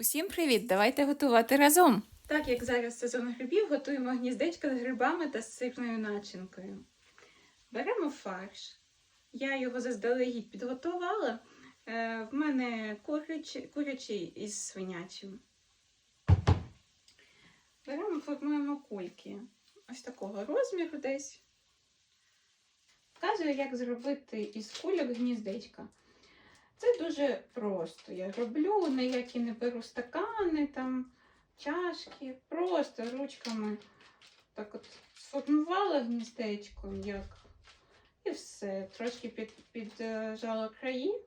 Усім привіт! Давайте готувати разом. Так як зараз сезон грибів, готуємо гніздечко з грибами та з сирною начинкою. Беремо фарш. Я його заздалегідь підготувала. Е, в мене курячий, курячий із свинячим. Беремо, формуємо кульки. Ось такого розміру десь. Вказую, як зробити із кульок гніздечка. Це дуже просто. Я роблю, ніякі не беру стакани, там, чашки, просто ручками так от сформувала гніздечко, як. І все. Трошки під, піджала краї.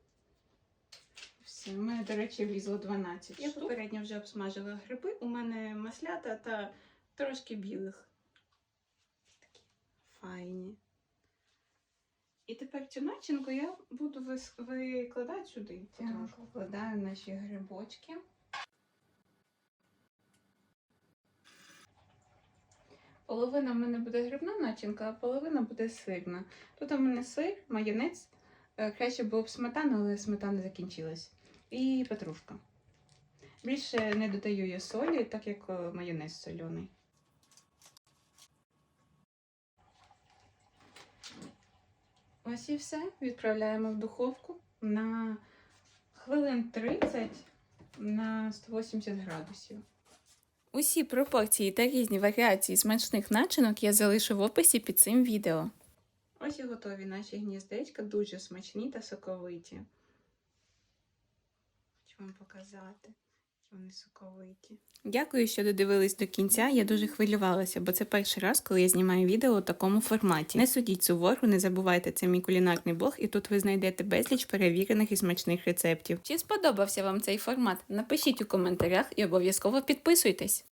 Все, у мене, до речі, влізло 12. Я попередньо вже обсмажила гриби. У мене маслята та трошки білих. Такі файні. І тепер цю начинку я буду викладати сюди. Потрошку вкладаю наші грибочки. Половина в мене буде грибна начинка, а половина буде сирна. Тут у мене сир, майонез. Е, Краще було б сметана, але сметана закінчилась. І петрушка. Більше не додаю я солі, так як е, майонез соляний. Ось і все. Відправляємо в духовку на хвилин 30 на 180 градусів. Усі пропорції та різні варіації смачних начинок я залишу в описі під цим відео. Ось і готові наші гніздечка, дуже смачні та соковиті. Хочу вам показати, вони соковиті. Дякую, що додивились до кінця. Я дуже хвилювалася, бо це перший раз, коли я знімаю відео у такому форматі. Не судіть суворо, не забувайте, це мій кулінарний блог, і тут ви знайдете безліч перевірених і смачних рецептів. Чи сподобався вам цей формат? Напишіть у коментарях і обов'язково підписуйтесь.